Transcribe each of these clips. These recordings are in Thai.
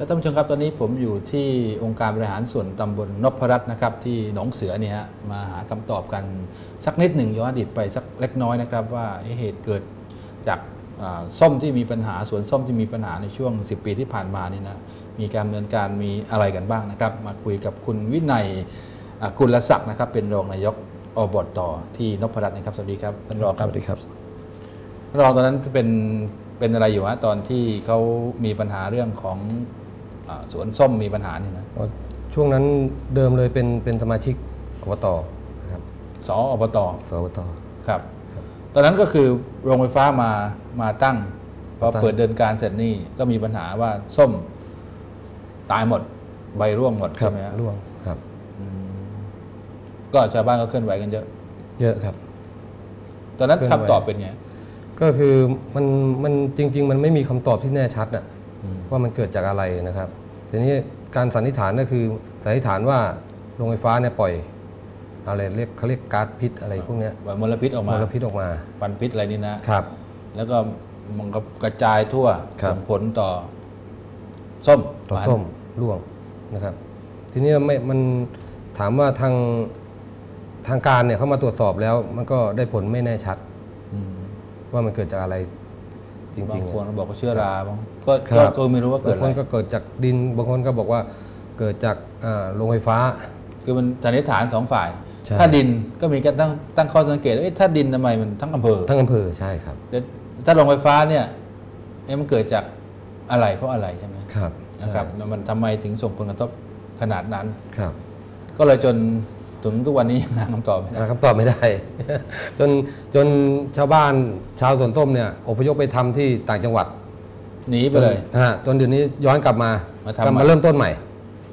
และท่านผู้ชมครับตอนนี้ผมอยู่ที่องค์การบริหารส่วนตำบลนพรัตน์นะครับที่หนองเสือเนี่ยฮะมาหาคำตอบกันสักนิดหนึ่งย้อนอดีตไปสักเล็กน้อยนะครับว่าเอ๊ะเหตุเกิดจากอ่าส้มที่มีปัญหาสวนส้มที่มีปัญหาในช่วง 10 ปีที่ผ่านมานี่นะมีการดำเนินการมีอะไรกันบ้างนะครับ มาคุยกับคุณวินัยอ่ากุลศักดิ์นะครับเป็นรองนายกอบตที่นพรัตน์นะครับสวัสดีครับท่านรองคสรับวัสดีครับรองตอนนั้นเป็นเป็นอะไรอยู่ฮะตอนที่เขามีปัญหาเรื่องของอา สวนส้มมีปัญหานี่นะช่วงนั้นเดิมเลยเป็นเป็นสมาชิกอบตนะครับสออบตสอบตครับ ตอนนั้นก็คือโรงไฟฟ้ามามาตั้งพอตั้งเปิดเดินการเสร็จนี่ก็มีปัญหาว่าส้มตายหมดใบร่วงหมดครัใช่บไหมฮะร่วงครับก็ชาวบ้านก็เคลื่อนไหวกันเยอะ เยอะครับ ตอนนั้นเคลื่อนไหวคำตอบเป็นไงก็คือมันมันจริง ๆ มันไม่มีคำตอบที่แน่ชัดอะอืมว่ามันเกิดจากอะไรนะครับ ทีนี้การสันนิษฐานก็คือสันนิษฐานว่าโรงไฟฟ้าเนี่ยปล่อยอะไรเรียกเขาเรียกก๊าซพิษอะไรพวกเนี้ยมลพิษออกมมาลพิษออกมาควันพิษอะไรนี่นะครับ แล้วก็มันก็กระจายทั่วครับส่งผลต่อส้มต่อหวานส้มร่วงนะครับ ทีนี้ไม่มันถามว่าทางทางการเนี่ยเขามาตรวจสอบแล้ว มันก็ได้ผลไม่แน่ชัดอืมว่ามันเกิดจากอะไร จบาริงงๆคนอะก็บอกว่าเชื้อราบางก็ครัก็บก็ไม่รู้ว่าเกิดบางอะคไรนก็เกิดจากดินบางคนก็บอกว่าเกิดจากอ่าโรงไฟฟ้า คือมันสันนิษฐานสองฝ่าย ใช่ ถ้าดินก็มีการตั้งตั้งข้อสังเกตว่าเอ๊ะถ้าดินทำไมมันทั้งอำเภอทั้งอำเภอใช่ครับแต่ถ้าโรงไฟฟ้าเนี่ยเอ๊ะมันเกิดจากอะไรเพราะอะไรใช่ไหมครับนะครับแล้วมันทำไมถึงส่งผลกระทบขนาดนั้น ครับ ก็เลยจน ถึงทุกวันนี้ยังหาคำตอบไม่ได้ หาคำตอบไม่ได้ จนจนชาวบ้านชาวสวนส้มเนี่ยอพยพไปทำที่ต่างจังหวัดหนีไปเลย จนฮะจนเดี๋ยวนี้ย้อนกลับมามาทำก็ใหม่ มาเริ่มต้นใหม่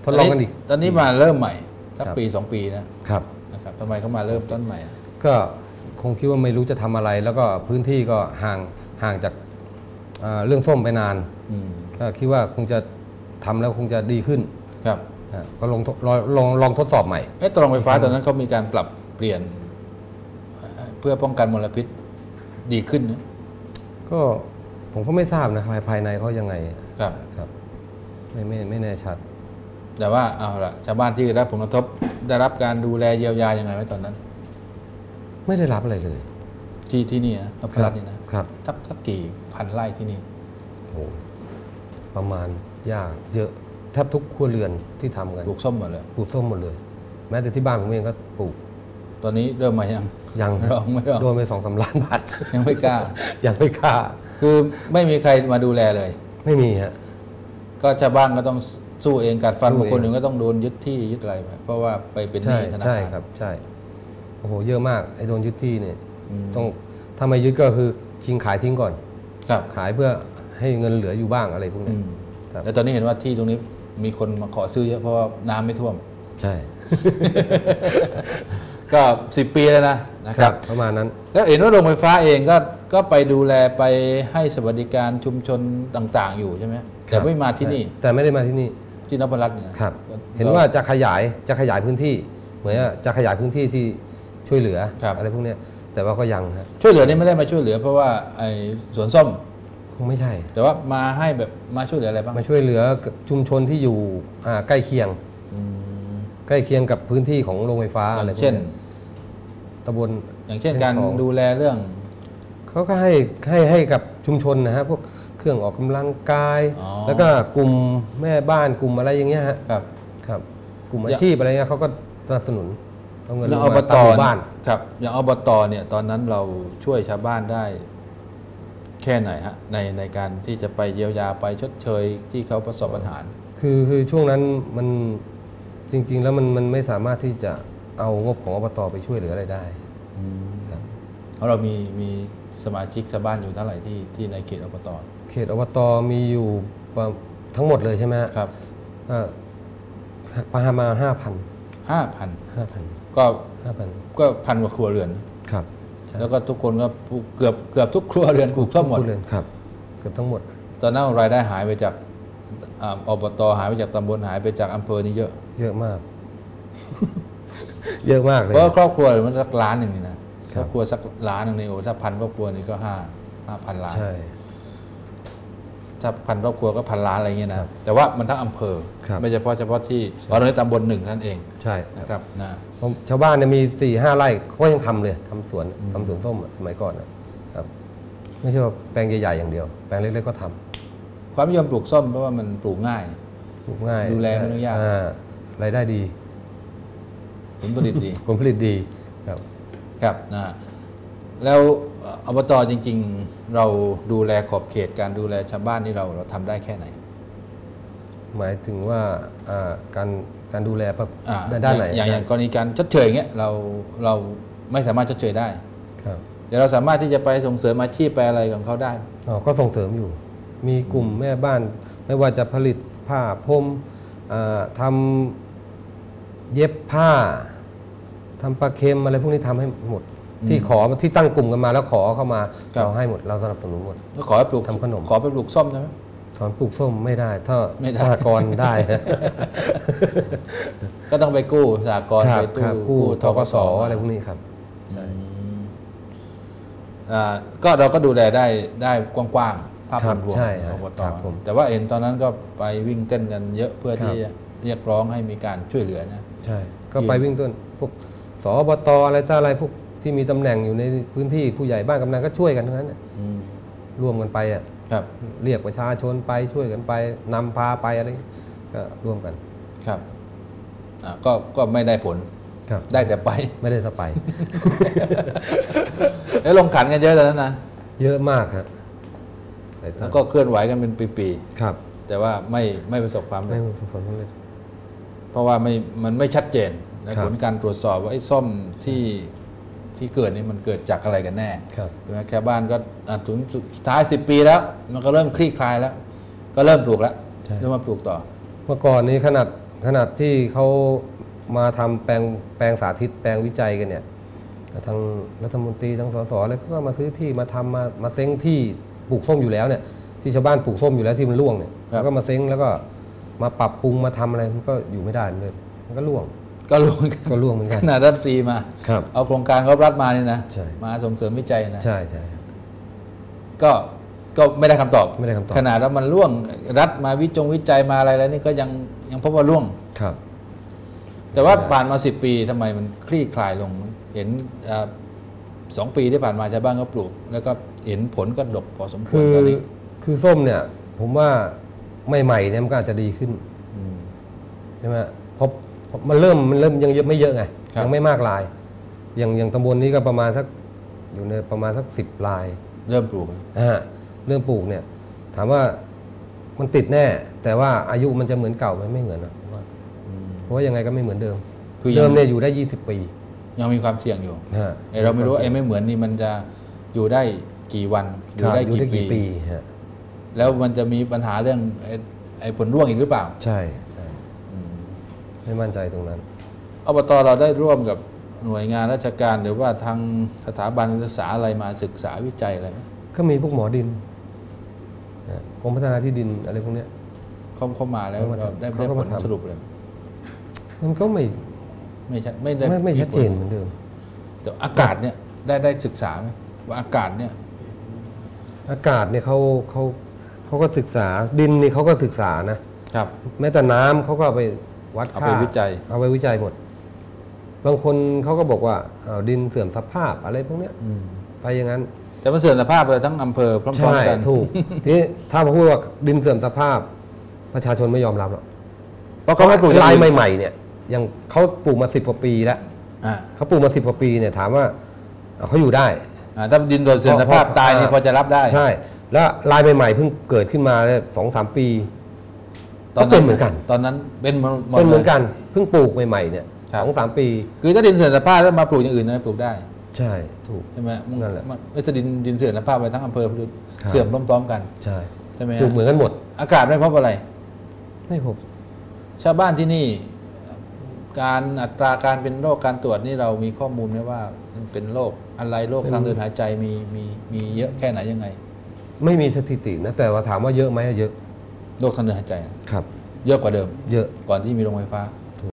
ทดลองกันอีก ตอนนี้มาเริ่มใหม่สักครับ ปีสองปีนะครับ นะครับทำไมเขามาเริ่มต้นใหม่อะก็คงคิดว่าไม่รู้จะทำอะไร แล้วก็พื้นที่ก็ห่างห่างจากอ่าเรื่องส้มไปนานอืมก็คิดว่าคงจะทำแล้วคงจะดีขึ้น ครับฮะ ก็ลองทดลองลองลองทดสอบใหม่เอ๊ะตรงไฟฟ้าตอนนั้นเขามีการปรับเปลี่ยนเอ่อเพื่อป้องกันมลพิษดีขึ้นนะก็ผมก็ไม่ทราบนะภายภายในเขายังไงครับครับไม่ไม่ไม่แน่ชัด แต่ว่าเอาละชาวบ้านที่ได้รับผลกระทบได้รับการดูแลเยียวยายังไงไหมตอนนั้น ไม่ได้รับอะไรเลย ที่ที่นี่นะนพรัตน์นี่นะครับทักทักกี่พันไร่ที่นี่โอ้โหประมาณยากเยอะแทบทุกครัวเรือนที่ทำกันปลูกส้มหมดเลย ปลูกส้มหมดเลย แม้แต่ที่บ้านผมเองก็ปลูกตอนนี้เริ่มมายัง ยังฮะลองไม่ลอง โดนไปสองสามล้านบาท ยังไม่กล้า ยังไม่กล้าคือไม่มีใครมาดูแลเลย ไม่มีฮะ ก็ชาวบ้านก็ต้องสู้เองกัดฟันสู้บางคนเองหนึ่งก็ต้องโดนยึดที่ยึดอะไรไปเพราะว่าไปเป็นหใช่นี้ธนาใช่คาร ครับใช่โอ้โหเยอะมากไอ้โดนยึดที่เนี่ย อืม ต้องถ้าไม่ยึดก็คือชิงขายทิ้งก่อน ครับขายเพื่อให้เงินเหลืออยู่บ้างอะไรพวกอืนี้มครับ แล้วตอนนี้เห็นว่าที่ตรงนี้ มีคนมาขอซื้อเยอะเพราะว่าน้ำไม่ท่วม ใช่ ก็สิบปีแล้วนะนะครับประมาณนั้น แล้วเห็นว่าโรงไฟฟ้าเองก็ก็ไปดูแลไปให้สวัสดิการชุมชนต่าง ๆ อยู่ใช่ไหมแต่ไม่มาที่นี่แต่ไม่ได้มาที่นี่ ที่นพรัตน์เนี่ยนะครับก็เห็นว่าจะขยายจะขยายพื้นที่ เหมือนว่าจะขยายพื้นที่ที่ช่วยเหลือครับอะไรพวกเนี้ยแต่ว่าก็ยังฮะ ช่วยเหลือนี่ไม่ได้มาช่วยเหลือ เพราะว่าไอ้สวนส้ม คงไม่ใช่ แต่ว่ามาให้แบบมาช่วยเหลืออะไรบ้างมาช่วยเหลือชุมชนที่อยู่อ่าใกล้เคียง อืม ใกล้เคียงกับพื้นที่ของโรงไฟฟ้าออะไรย่างพวกเช่นนี้ตำบล อย่างเช่นเช่นการของ ดูแลเรื่อง เขาก็ให้ให้ให้กับชุมชนนะฮะพวกเครื่องออกกำลังกาย อ๋อ แล้วก็กลุ่มแม่บ้านกลุ่มอะไรอย่างเงี้ยฮะครับ ครับ กลุ่มออาย่างชีพอะไรเงี้ยเขาก็สนับสนุนเอาเงินแล้วลงอบมาตตามหมู่บ้าน ครับ อย่างอบตเนี่ยตอนนั้นเราช่วยชาวบ้านได้แค่ไหนฮะในในการที่จะไปเยียวยาไปชดเชยที่เขาประสบปัญหา คือคือช่วงนั้นมันจริง ๆ แล้วมันมันไม่สามารถที่จะเอางบของอบตไปช่วยเหลืออะไรได้ครับเพราะเรามีมีสมาชิกชาวบ้านอยู่เท่าไหร่ที่ที่ในเขตอบต เขตอบตมีอยู่ประทั้งหมดเลยใช่ไหมฮะครับอ่าประมาณห้าพันห้าพันห้าพันก็ห้าพันก็พันกว่าครัวเรือนครับใช่ แล้วก็ทุกคนก็ปลูกเกือบเกือบทุกครัวเรือนปลูกส้มหมดทุกครัวเรือนครับ เกือบทั้งหมด ตอนนั้นรายได้หายไปจากอ่าอบตหายไปจากตำบลหายไปจากอำเภอนี่เยอะ เยอะมาก เยอะมากเลยเพราะว่าครอบครัวมันสักล้านหนึ่งนี่นะครอบครัวสักล้านหนึ่งนี่โอ้สักพันครอบครัวนี่ก็ห้าห้าพันล้านใช่ ถ้าพันครอบครัวก็พันล้านอะไรเงี้ยนะแต่ว่ามันทั้งอำเภอครับไม่เฉพาะเฉพาะที่ตอนนี้ตำบลหนึ่งท่านเองใช่นะครับนะผมชาวบ้านเนี่ยมีสี่ห้าไร่เขาก็ยังทำเลยทำสวนทำสวนส้มอะสมัยก่อนนะครับไม่ใช่ว่าแปลงใหญ่ๆอย่างเดียว แปลงเล็กๆก็ทำความนิยมปลูกส้มเพราะว่ามันปลูกง่ายปลูกง่าย ดูแลไม่ต้องยากอ่ารายได้ดี ผลผลิตดีผลผลิตดีครับครับนะแล้วเอ่ออบตจริง ๆ เราดูแลขอบเขตการดูแลชาวบ้านนี่เราเราทำได้แค่ไหน หมายถึงว่าอ่าการการดูแลปะอ่าด้านไหนอย่างอย่างกรณีการชดเชยอย่างเงี้ยเราเราไม่สามารถชดเชยได้ ครับเดี๋ยวเราสามารถที่จะไปส่งเสริมอาชีพไปอะไรของเขาได้ อ๋อก็ส่งเสริมอยู่ มีกลุ่มแม่บ้าน ไม่ว่าจะผลิตผ้าพรมอ่าทำเย็บผ้าทำปลาเค็มอะไรพวกนี้ทำให้หมด ที่ขอที่ตั้งกลุ่มกันมาแล้วขอเข้ามาครับ เราให้หมดเราสนับสนุนหมดก็ขอให้ปลูกทำขนม ขอไปปลูกส้มได้ไหม ถอนปลูกส้มไม่ได้ ถ้าไม่ได้ สหกรณ์ได้ ก็ต้องไปกู้สหกรณ์ครับไปครับกู้กู้ทกสออะไรพวกนี้ครับ อืมอ่าก็เราก็ดูแลได้ได้กว้างๆภาพครับรวมใช่ๆคขรัอบงอบตครับผม แต่ว่าเห็นตอนนั้นก็ไปวิ่งเต้นกันเยอะเพื่อครับที่จะเรียกร้องให้มีการช่วยเหลือนะ ใช่ ก็ไปวิ่งต้นพวกสอบตอะไรต่ออะไรพวก ที่มีตำแหน่งอยู่ในพื้นที่ผู้ใหญ่บ้านกำนันก็ช่วยกันทั้งนั้นน่ะอืมร่วมกันไปอะครับเรียกประชาชนไปช่วยกันไปนำพาไปอะไรก็ร่วมกันครับอ่าก็ก็ไม่ได้ผลครับ ได้แต่ไปไม่ได้สไปแล้วลงขันกันเยอะตอนนั้นนะเยอะมากครับหลายแล้ท่าวนก็เคลื่อนไหวกันเป็นปีครับๆแต่ว่าไม่ไม่ประสบความสำไม่เร็จประสบความสำเร็จเพราะว่าไม่มันไม่ชัดเจนในครับผลการตรวจสอบว่าไอ้ส้มที่ ที่เกิดนี่มันเกิดจากอะไรกันแน่ครับใช่ไหมแค่บ้านก็อะถึงสุดท้ายสิปีแล้ว มันก็เริ่มคลี่คลายแล้ว ก็เริ่มปลูกแล้วใช่เริ่มมาปลูกต่อ เมื่อก่อนนี้ขนาดขนาดที่เขามาทำแปลงแปลงสาธิตแปลงวิจัยกันเนี่ยทางรัฐมนตรีทางสสอะไรเขาก็มาซื้อที่มาทำมามาเซ้งที่ปลูกส้มอยู่แล้วเนี่ย ที่ชาวบ้านปลูกส้มอยู่แล้วที่มันร่วงเนี่ยครับเขาก็มาเซ้งแล้วก็มาปรับปรุงมาทำอะไรมันก็อยู่ไม่ได้เหมือนเดิมมันก็ร่วง ก็รู้กันก็ร่วงเหมือนขกันนาดรัฐมนตรีมาครับ เอาโครงการเขารัฐมานี่นะใช่ มาส่งเสริมวิจัยนะใช่ใช่ครับก็ก็ไม่ได้คำตอบ ไม่ได้คำตอบขนาดว่ามันร่วงรัฐมาวิจงวิจัยมาอะไรแล้วนี่ก็ยังยังพบว่าร่วง ครับ แต่ว่าผ่านมาสิปีทำไมมันคลี่คลายลง เห็นอ่าสองปีที่ผ่านมาชาวบ้านก็ปลูก แล้วก็เห็นผลก็ดกพอสมควคืรอตอนนี้คือส้มเนี่ย ผมว่าใหม่ๆเนี่ยมันก็อาจจะดีขึ้นมใช่ไหมเพราะเพราะ มันเริ่มมันเริ่มยังเยอะไม่เยอะไงครับ ยังไม่มากลาย อย่างอย่างตำบลนี้ก็ประมาณสักอยู่ในประมาณสักสิบลายเริ่มปลูกอ่าเรื่องปลูกเนี่ย ถามว่ามันติดแน่ แต่ว่าอายุมันจะเหมือนเก่าไหมไม่เหมือนนะผมว่าอืม เพราะว่ายังไงก็ไม่เหมือนเดิมคือยัง เดิมเนี่ยอยู่ได้ 20 ปียังมีความเสี่ยงอยู่นะฮะไอเราไม่รู้ว่าไอ้ไม่เหมือนนี่มันจะอยู่ได้กี่วันอครัยู่บได้อยู่ได้กี่กี่ปีปีฮะแล้วมันจะมีปัญหาเรื่องไอ้ไอ้ผลร่วงอีกหรือเปล่า ใช่ใช่อืม ไม่มั่นใจตรงนั้นอบตเราได้ร่วมกับหน่วยงานราชการหรือว่าทางสถาบันศึกษาอะไรมาศึกษาวิจัยอะไรไหมก็มีพวกหมอดินนะกรมพัฒนาที่ดินอะไรพวกเนี้ยเข้าเข้ามาแล้วเขามาเราได้เขาได้ก็ผมาลทำสรุปเลยมันก็ไม่ไม่ชัดไม่ได้ไม่ไม่ชัดเจนผลเหมือนเดิมแต่อากาศเนี่ยได้ได้ศึกษาไหมว่าอากาศเนี่ย อากาศเนี่ยเขาเขาเขาก็ศึกษาดินนี่เขาก็ศึกษานะครับ แม้แต่น้ำเขาก็เอาไป วัดเอาค่าไปวิจัย เอาไปวิจัยหมด บางคนเขาก็บอกว่าอ้าวดินเสื่อมสภาพอะไรพวกเนี้ยอืมไปอย่างนั้น แต่มันเสื่อมสภาพเลยทั้งอำเภอพร้อมใช่ๆกัน ถูก ทีนี้ถ้ามาพูดว่าดินเสื่อมสภาพ ประชาชนไม่ยอมรับหรอกเพราะเขาไม่ปลูกอย่งลายอื่นใหม่ๆเนี่ยอย่างเขาปลูกมาสิบกว่าปีแล้วอ่าเขาปลูกมาสิบกว่าปีเนี่ยถามว่าอ่าเขาอยู่ได้ อ่าถ้าดินโดนเสื่อมสภาพเพราะตายนี่พอจะรับได้ ใช่ แล้วลายใหม่ๆเพิ่งเกิดขึ้นมาได้สองสามปีตอน ก็เป็นเหมือนกัน ตอนนั้นเป็นหมดหมดเป็นเหมือนลยกันเพิ่งปลูกใหม่ๆเนี่ยครับสองสามปี คือถ้าดินเสื่อมสภาพแล้วมาปลูกอย่างอื่นนะปลูกได้ ใช่ถูกใช่ไหมมันนั่นแหละมันไม่ใช่ดินดินเสื่อมสภาพไปทั้งอำเภอครับเสื่อมพร้อม ๆ กันใช่ใช่ไหมปลูกเหมือนกันหมด อากาศไม่พบอะไร ไม่พบชาวบ้านที่นี่การอัตราการเป็นโรคการตรวจนี่เรามีข้อมูลไหมว่ามันเป็นโรคอะไรโรคทางเดินหายใจมีมีมีเยอะแค่ไหนยังไง ไม่มีสถิตินะแต่ว่าถามว่าเยอะไหมเยอะ โรคทางเดินหายใจครับ เยอะกว่าเดิม เยอะ ก่อนที่มีโรงไฟฟ้า